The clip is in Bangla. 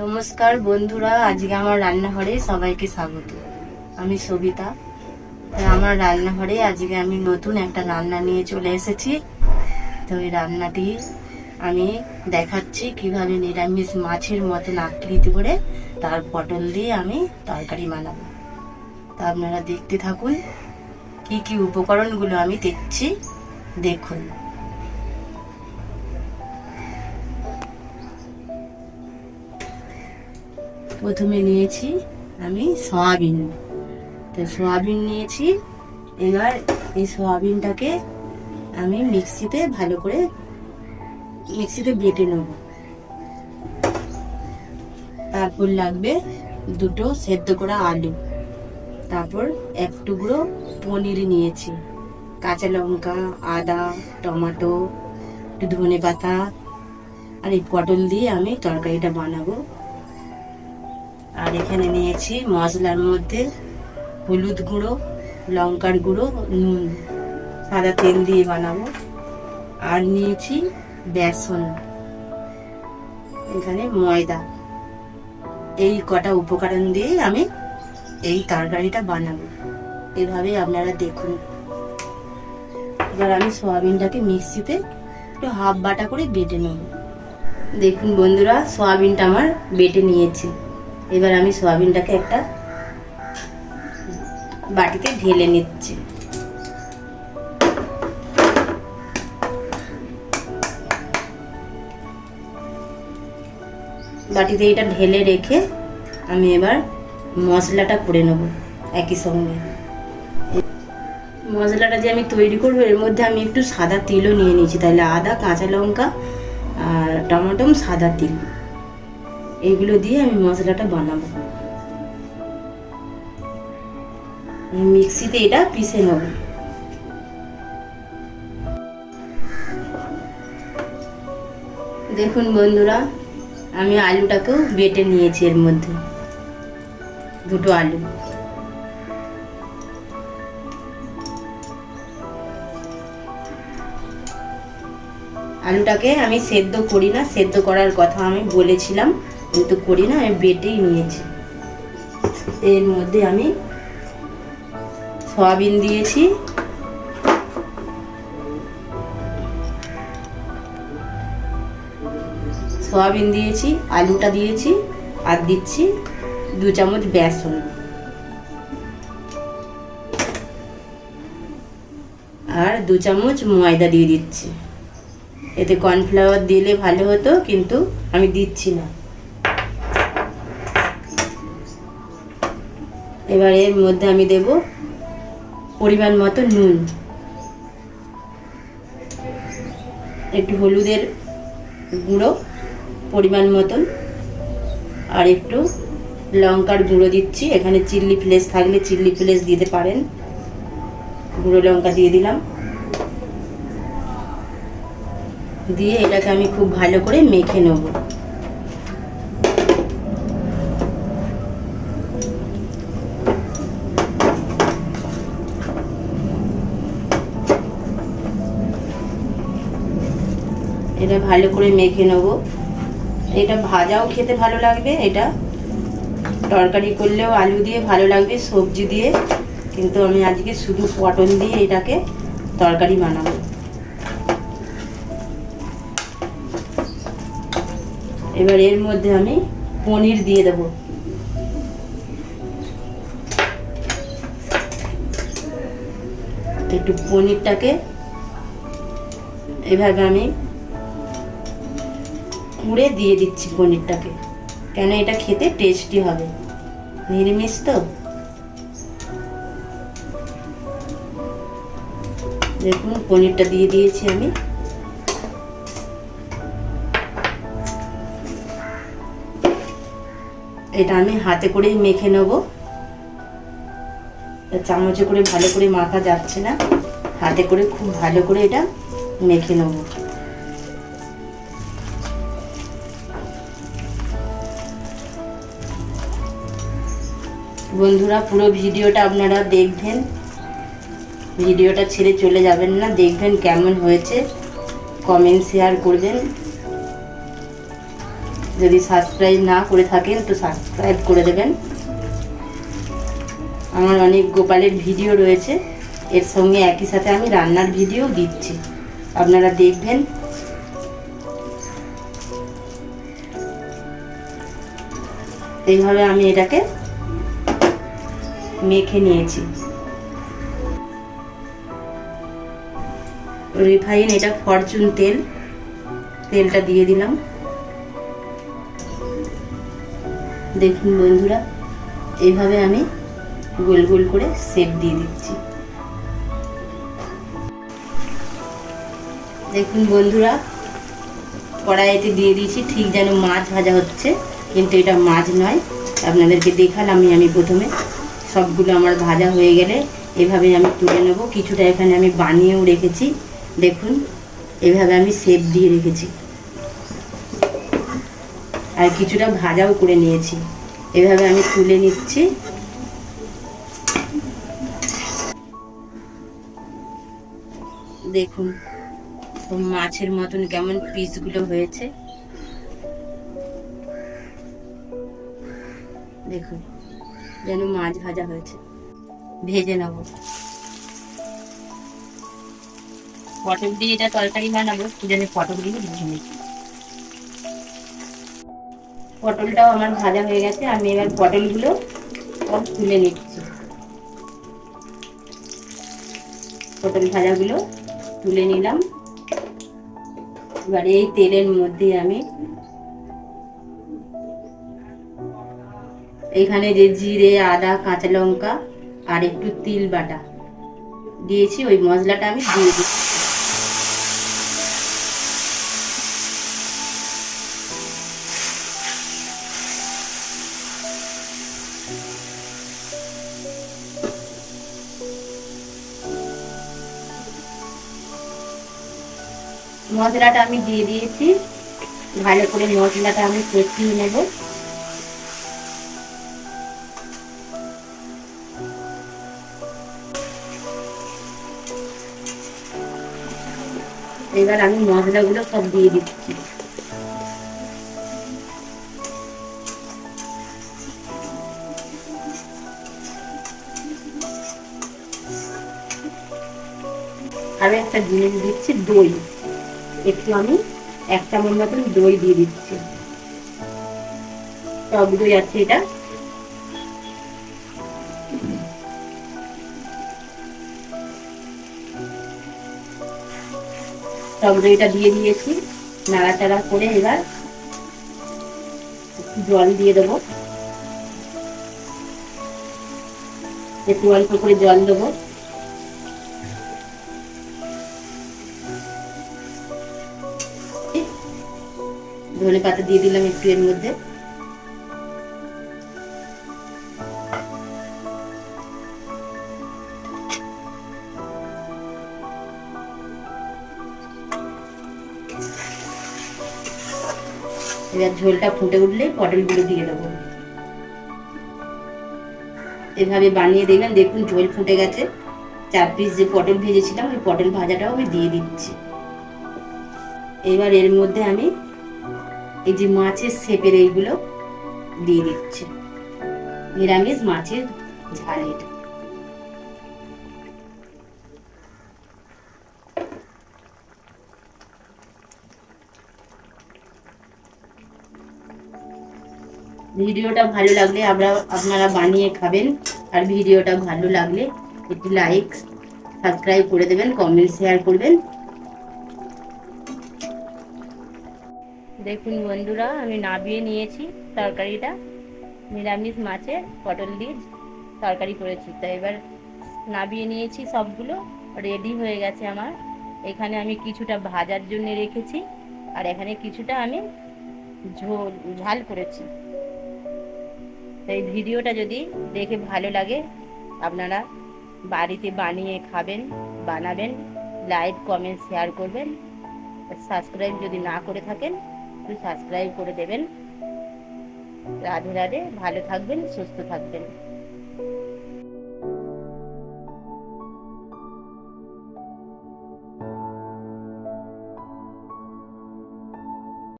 নমস্কার বন্ধুরা, আজকে আমার রান্নাঘরে সবাইকে স্বাগত। আমি সবিতা। আমার রান্নাঘরে আজকে আমি নতুন একটা রান্না নিয়ে চলে এসেছি। তো ওই রান্নাটি আমি দেখাচ্ছি কীভাবে নিরামিষ মাছের মতন আকৃতি করে তার পটল দিয়ে আমি তরকারি বানাবো। তা আপনারা দেখতে থাকুন, কি কি উপকরণগুলো আমি দেখছি, দেখুন। প্রথমে নিয়েছি আমি সয়াবিন। তো সয়াবিন নিয়েছি। এবার এই সয়াবিনটাকে আমি মিক্সিতে ভালো করে মিক্সিতে বেটে নেব। তারপর লাগবে দুটো সেদ্ধ করা আলু। তারপর এক টুকরো পনির নিয়েছি। কাঁচা লঙ্কা, আদা, টমেটো, একটু ধনে পাতা আর এই পটল দিয়ে আমি তরকারিটা বানাবো। আর এখানে নিয়েছি মশলার মধ্যে হলুদ গুঁড়ো, লঙ্কার গুঁড়ো, নুন, সাদা তেল দিয়ে বানাবো। আর নিয়েছি বেসন, এখানে ময়দা। এই কটা উপকরণ দিয়ে আমি এই তরকারিটা বানাবো। এভাবে আপনারা দেখুন। এবার আমি সয়াবিনটাকে মিক্সিতে একটু হাফ বাটা করে বেটে নেব। দেখুন বন্ধুরা, সয়াবিনটা আমার বেটে নিয়েছি। এবার আমি সয়াবিনটাকে একটা বাটিতে ঢেলে নিচ্ছি। বাটিতে এটা ঢেলে রেখে আমি এবার মশলাটা করে নেব একই সঙ্গে। মশলাটা যে আমি তৈরি করব, এর মধ্যে আমি একটু সাদা তিলও নিয়ে নিয়েছি। তাহলে আদা, কাঁচা লঙ্কা আর টমেটো সাদা তিল। এইগুলো দিয়ে আমি মশলাটা বানাবো। মিক্সিতে এটা পিষে নেব। দেখুন বন্ধুরা, আমি আলুটাকেও বেটে নিয়েছি এর মধ্যে। দুটো আলু। আলুটাকে আমি সেদ্ধ করি না, সেদ্ধ করার কথা আমি বলেছিলাম। কিন্তু করি না, আমি বেটেই নিয়েছি। এর মধ্যে আমি সয়াবিন দিয়েছি। সয়াবিন দিয়েছি, আলুটা দিয়েছি, আর দিচ্ছি দু চামচ বেসন। আর দু চামচ ময়দা দিয়ে দিচ্ছি। এতে কর্নফ্লাওয়ার দিলে ভালো হতো, কিন্তু আমি দিচ্ছি না। এবার এর মধ্যে আমি দেব পরিমাণ মতো নুন। একটু হলুদের গুঁড়ো পরিমাণ মতন, আর একটু লঙ্কার গুঁড়ো দিচ্ছি। এখানে চিল্লি ফ্লেস থাকলে চিল্লি ফ্লেস দিতে পারেন। গুঁড়ো লঙ্কা দিয়ে দিলাম। দিয়ে এটাকে আমি খুব ভালো করে মেখে নেব। এটা ভালো করে মেখে নেব। এটা ভাজাও খেতে ভালো লাগবে, এটা তরকারি করলেও আলু দিয়ে ভালো লাগবে, সবজি দিয়ে। কিন্তু আমি আজকে শুধু পটল দিয়ে এটাকে তরকারি বানাবো। এবার এর মধ্যে আমি পনির দিয়ে দেব। একটু পনিরটাকে এভাবে আমি কুড়ে দিয়ে দিচ্ছি পনিরটাকে। কেন এটা খেতে টেস্টি হবে? নিরামিষ তো? দেখুন, পনিরটা দিয়ে দিয়েছি আমি। এটা আমি হাতে করেই মেখে নেব। চামচে করে ভালো করে মাখা যাচ্ছে না। হাতে করে খুব ভালো করে এটা মেখে নেব। বন্ধুরা, পুরো ভিডিওটা আপনারা দেখবেন। ভিডিওটা ছেড়ে চলে যাবেন না, দেখবেন কেমন হয়েছে। কমেন্ট শেয়ার করবেন। যদি সাবস্ক্রাইব না করে থাকেন, তো সাবস্ক্রাইব করে দেবেন। আমার অনেক গোপালের ভিডিও রয়েছে, এর সঙ্গে একই সাথে আমি রান্নার ভিডিও দিচ্ছি। আপনারা দেখবেন। এইভাবে আমি এটাকে মেখে নিয়েছি। রিফাইন, এটা ফরচুন তেল। তেলটা দিয়ে দিলাম। দেখুন বন্ধুরা এইভাবে আমি গোল গোল করে সেপ দিয়ে দিচ্ছি। দেখুন বন্ধুরা, কড়াইতে দিয়ে দিয়েছি, ঠিক যেন মাছ ভাজা হচ্ছে, কিন্তু এটা মাছ নয়। আপনাদেরকে দেখালাম আমি আমি প্রথমে। সবগুলো আমার ভাজা হয়ে গেলে এভাবে আমি তুলে নেব। কিছুটা এখানে আমি বানিয়েও রেখেছি। দেখুন, এভাবে আমি সেপ দিয়ে রেখেছি। আর কিছুটা ভাজাও করে নিয়েছি। এভাবে আমি তুলে নিচ্ছি। দেখুন মাছের মতন কেমন পিসগুলো হয়েছে। দেখুন। যেন মাছ ভাজা হয়েছে। ভেজে নেব। পটল দিয়ে এটা তরকারি বানাবো সেজন্য পটলগুলো ভেজে নিচ্ছি পটলটাও আমার ভাজা হয়ে গেছে, আমি এবার পটলগুলো সব তুলে নিচ্ছি। পটল ভাজাগুলো তুলে নিলাম। এবার এই তেলের মধ্যে আমি এখানে যে জিরে, আদা, কাঁচা লঙ্কা আর একটু তিল বাটা। দিয়েছি, ওই মশলাটা আমি দিয়ে দিচ্ছি। মশলাটা আমি দিয়ে দিয়েছি। ভালো করে মশলাটা আমি কষিয়ে নেব। এবার আমি মশলাগুলো সব দিয়ে দিচ্ছি। আরও একটা জিনিস দিচ্ছি, দই। একটু আমি এক চামচ মতন দই দিয়ে দিচ্ছি। টক দই আছে এটা। টক দইটা দিয়ে দিয়েছি, নাড়াচাড়া করে এবার একটু জল দিয়ে দেবো। একটু অল্প করে জল দেবো। ধনে পাতা দিয়ে দিলাম একটু এর মধ্যে। এবার ঝোলটা ফুটে উঠলেই পটলগুলো দিয়ে দেবো। এভাবে বানিয়ে দেখবেন দেখুন ঝোল ফুটে গেছে। চার পিস যে পটল ভেজেছিলাম, ওই পটল ভাজাটাও আমি দিয়ে দিচ্ছি। এবার এর মধ্যে আমি এই যে মাছের শেপের এইগুলো দিয়ে দিচ্ছি। নিরামিষ মাছের ঝাল এটা। ভিডিওটা ভালো লাগলে আমরা আপনারা বানিয়ে খাবেন। আর ভিডিওটা ভালো লাগলে একটু লাইক সাবস্ক্রাইব করে দেবেন কমেন্ট শেয়ার করবেন। দেখুন বন্ধুরা, আমি নাবিয়ে নিয়েছি তরকারিটা। নিরামিষ মাছের পটল দিয়ে তরকারি করেছি। তো এবার নাবিয়ে নিয়েছি সবগুলো রেডি হয়ে গেছে আমার। এখানে আমি কিছুটা ভাজার জন্য রেখেছি, আর এখানে কিছুটা আমি ঝোল, ঝাল করেছি। এই ভিডিওটা যদি দেখে ভালো লাগে, আপনারা বাড়িতে বানিয়ে খাবেন, বানাবেন, লাইক, কমেন্ট, শেয়ার করবেন। সাবস্ক্রাইব যদি না করে থাকেন, একটু সাবস্ক্রাইব করে দেবেন। রাধে রাধে, ভালো থাকবেন, সুস্থ থাকবেন।